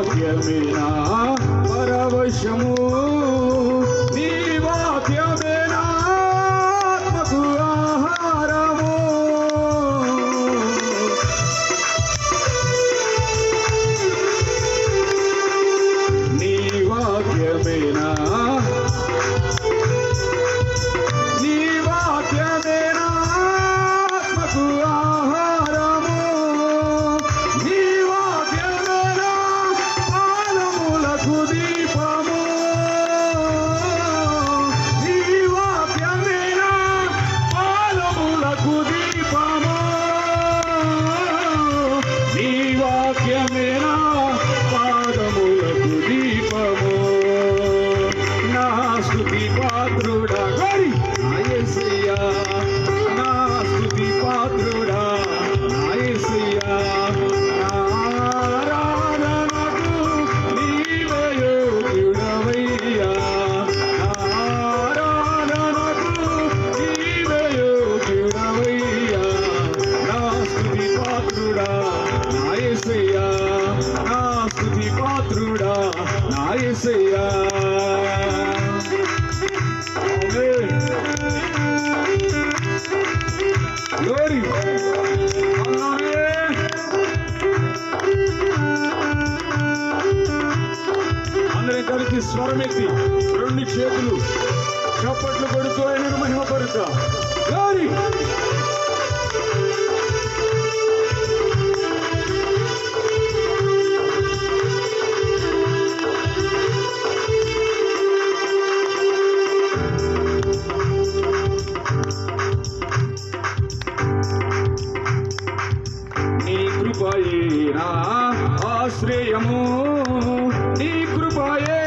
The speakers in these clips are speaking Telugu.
భాగ్యమేనా పరవశము. పాత్రుడా నాయసయ్యా. నా స్థుతి పాత్రుడా నాయసయ్యా. Glory. అందరం కలిసి స్వరమెత్తి రెండు చేతులు చప్పట్లు కొడుతూ ఆయన మహిమపరుతా amor, ir.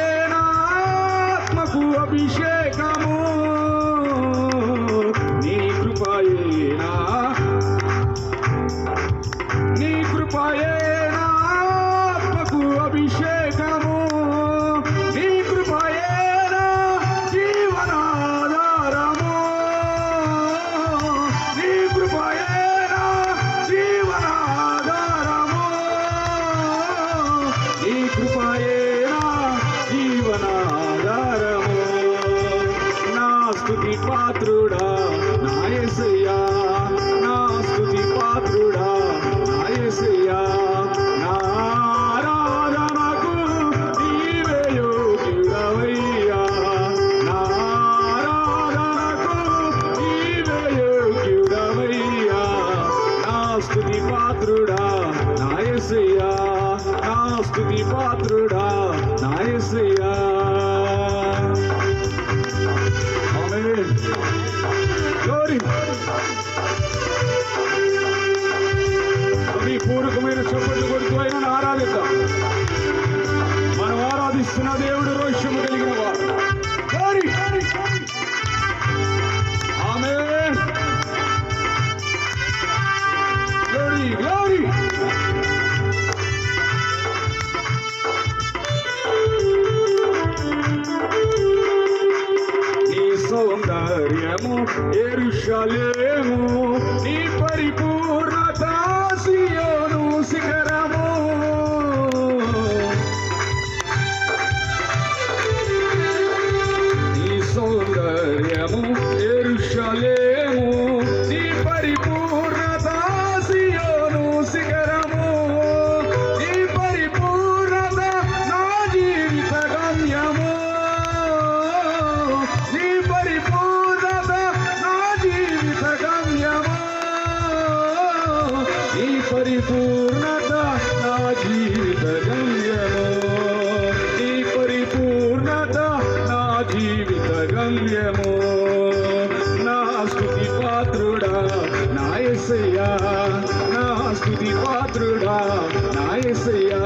మీరు చప్పట్లు కొడుతూ ఆయన ఆరాధిద్దాం. మనం ఆరాధిస్తున్న దేవుడు రోషము కలిగిన వాడు. ఆమె గ్లోరీ గ్లోరీ సౌందర్యము ఎరుషలేము నీ పరిపూర్ణత música నా స్థుతి పాత్రుడా నా ఎసయ్యా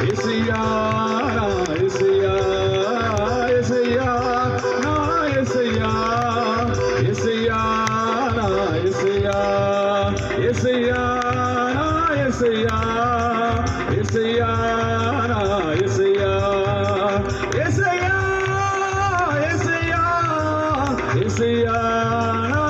Yes, yeah. ఏసయ్యా నా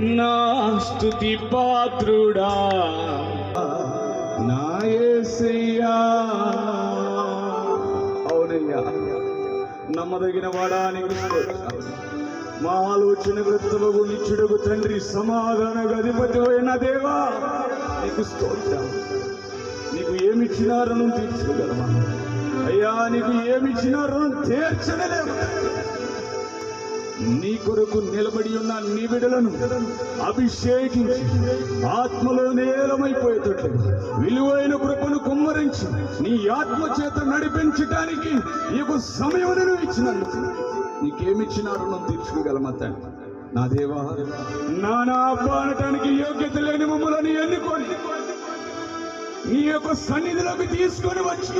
నా స్తుతి పాత్రుడా. నాయసయ్యా అవునయ్యా. నమ్మదగిన వాడా నీకు మా ఆలోచన వృత్తులకు నిచ్చుడుకు తండ్రి సమాధాన అధిపతి అయిన దేవా నీకు స్తోత్రం. నీకు ఏమిచ్చినారను తీర్చుకోగలమా? అయ్యా నీకు ఏమిచ్చినా రుణం నీ కొరకు నిలబడి ఉన్న నీ బిడలను అభిషేకించి ఆత్మలో నేలమైపోయేటట్లు విలువైన కృపను కుమ్మరించి నీ ఆత్మ చేత నడిపించటానికి నీకు సమయం నువ్వు ఇచ్చినందుకు నీకేమిచ్చినా రుణం తీర్చుకోగలమా తండ్రి? నా దేవా నానా పాడటానికి యోగ్యత లేని మమ్మల్ని ఎన్నుకొని నీ యొక్క సన్నిధిలోకి తీసుకొని వచ్చి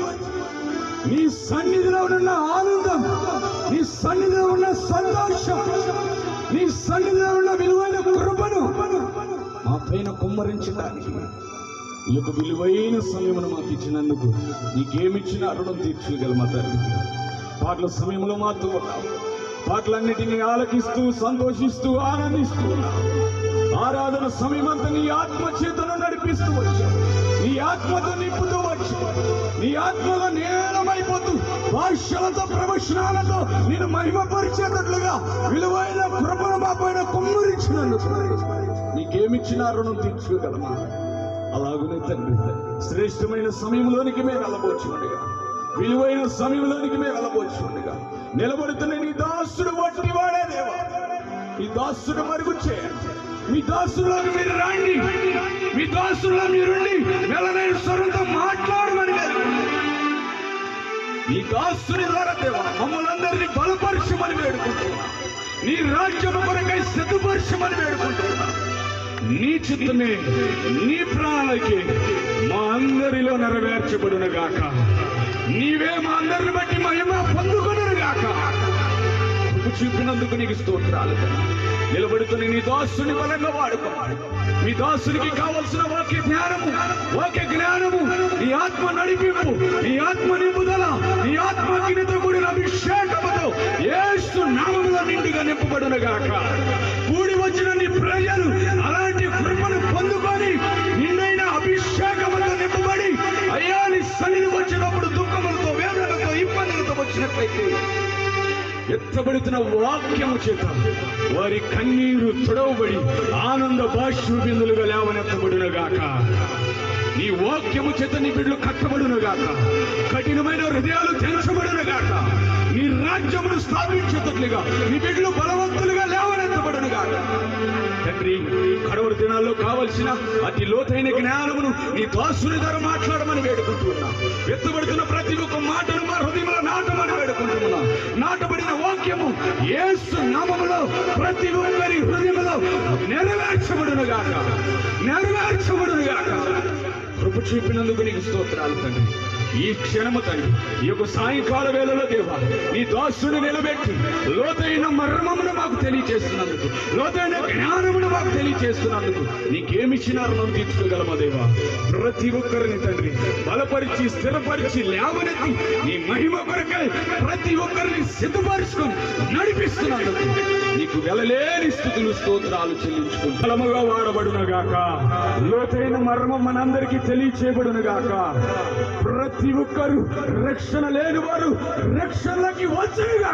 నీ సన్నిధిలో ఉన్న ఆనందం నీ సన్నిధిలో ఉన్న సంతోషం నీ సన్నిధిలో ఉన్న విలువైన కృపను మా పైన కుమ్మరించడానికి ఈ యొక్క విలువైన సమయమును మాకు ఇచ్చినందుకు నీకేమిచ్చిన రుణం తీర్చగలమా తండ్రి. పాటల సమయంలో మాతో ఉన్నావు. పాటలన్నిటినీ ఆలకిస్తూ సంతోషిస్తూ ఆనందిస్తూ ఉన్నావు. ఆరాధన సమయమంతా నీ ఆత్మ చేతను నడిపిస్తూ వచ్చావు. నీ ఆత్మతో నింపుతూ వచ్చావు. నీ ఆత్మలో నేలమైపోతూ భాష్యాలతో ప్రవచనాలతో నేను మహిమపరిచేటట్లుగా విలువైన కృపను మా పైన కుమ్మరించినందుకు నీకేమిచ్చినా రుణం తీర్చుకోగలమా? అలాగనే తండ్రి శ్రేష్టమైన సమయంలోనికి మేము వెళ్ళబోచుండగా విలువైన సమయంలోనికి మేము వెళ్ళబోచుండగా నిలబడుతున్న నీ దాసుడు వంటి దాసుడు మరుగు చేయండి మీ దాసులోకి మీరు రాండి మీ దాసులో మీరుండి వెళ్ళలేని స్వరంతో మాట్లాడమని నీ దాసుని ద్వారా దేవా మమ్మల్ని అందరినీ బలపరచమని వేడుకుంటున్నా. నీ రాజ్యం కొరకై సిద్ధపరచమని వేడుకుంటున్నా. నీ చిత్తమే నీ ప్రాణాలకి మా అందరిలో నెరవేర్చబడును గాక నీవే మా అందరిని బట్టి మహిమ పొందుకొనును గాక చూపినందుకు నీకు స్తోత్రాలు నిలబడుతున్న నీ దాసుని బలంగా వాడుకో మీ దాసునికి కావలసిన వాక్య జ్ఞానము వాక్య జ్ఞానము నీ ఆత్మ నడిపింపు నీ ఆత్మ నింపుదల నీ ఆత్మకినితో కూడిన అభిషేకముతో ఏసు నామములో నిండుగా నింపబడిన గాక. కూడి వచ్చిన నీ ప్రజలు అలాంటి కృపను పొందుకొని నిన్నైన అభిషేకముతో నింపబడి అయ్యా నీ సన్నిధి వచ్చినప్పుడు దుఃఖములతో వేదనలతో ఇబ్బందులతో వచ్చినట్లయితే ఎత్తబడుతున్న వాక్యము చేత వారి కన్నీరు తుడవబడి ఆ బాష్పు బిందులుగా లేవనెత్తబడును గాక నీ వాక్యము చేత నీ బిడ్డలు కట్టబడును గాక కఠినమైన హృదయాలు తెరచబడును గాక నీ రాజ్యమును స్థాపించేటట్లుగా నీ బిడ్డలు బలవంతులుగా లేవనెత్తబడును గాక తండ్రి కడవరి దినాల్లో కావలసిన అతి లోతైన జ్ఞానమును నీ దాసుని ధర మాట్లాడమని వేడుకుంటున్నా. ఎత్తబడుతున్న ప్రతి ఒక్క మాటను మా హృదయంలో నాటమని వేడుకుంటున్నా. నాటబడి వాక్యము యేసు నామములో ప్రతి ఒక్కరి హృదయంలో నెరవేర్చబడును గాక. నెరవేర్చబడును గాక. కృప చూపినందుకు నీకు స్తోత్రాలు తండ్రి. ఈ క్షణము తండ్రి ఈ యొక్క సాయంకాల వేళలో దేవా నీ దాసుని నిలబెట్టి లోతైన మర్మమును మాకు తెలియచేస్తున్నందుకు లోతైన జ్ఞానమును మాకు తెలియచేస్తున్నందుకు నీకేమిచ్చినారు మనం తీర్చుకోగలమా దేవా? ప్రతి ఒక్కరిని తండ్రి బలపరిచి స్థిరపరిచి లేవనెత్తి నీ మహిమ కొరకై ప్రతి ఒక్కరిని సిద్ధపరుచుకొని నడిపిస్తున్నందుకు నీకు వెలలేని స్థుతులు స్తోత్రాలు చెల్లించుకుని బలముగా వాడబడునగాక. లోతైన మర్మం మనందరికీ తెలియచేయబడునగాక. ప్రతి ప్రతి ఒక్కరు రక్షణ లేని వారు రక్షణకి వచ్చును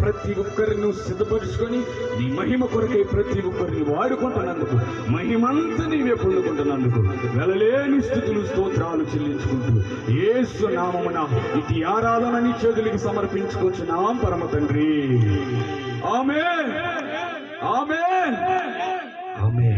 ప్రతి ఒక్కరిని సిద్ధపరుచుకొని నీ మహిమ కొరకై ప్రతి ఒక్కరిని వాడుకుంటున్నందుకు మహిమంతా నీవే పొందుకుంటున్నందుకు వెలలేని స్థితులు స్తోత్రాలు చెల్లించుకుంటూ ఏసు నామమున ఇది ఆరాధన నీ చేతులకి సమర్పించుకొచ్చున్నాం పరమ తండ్రి. ఆమె ఆమె ఆమె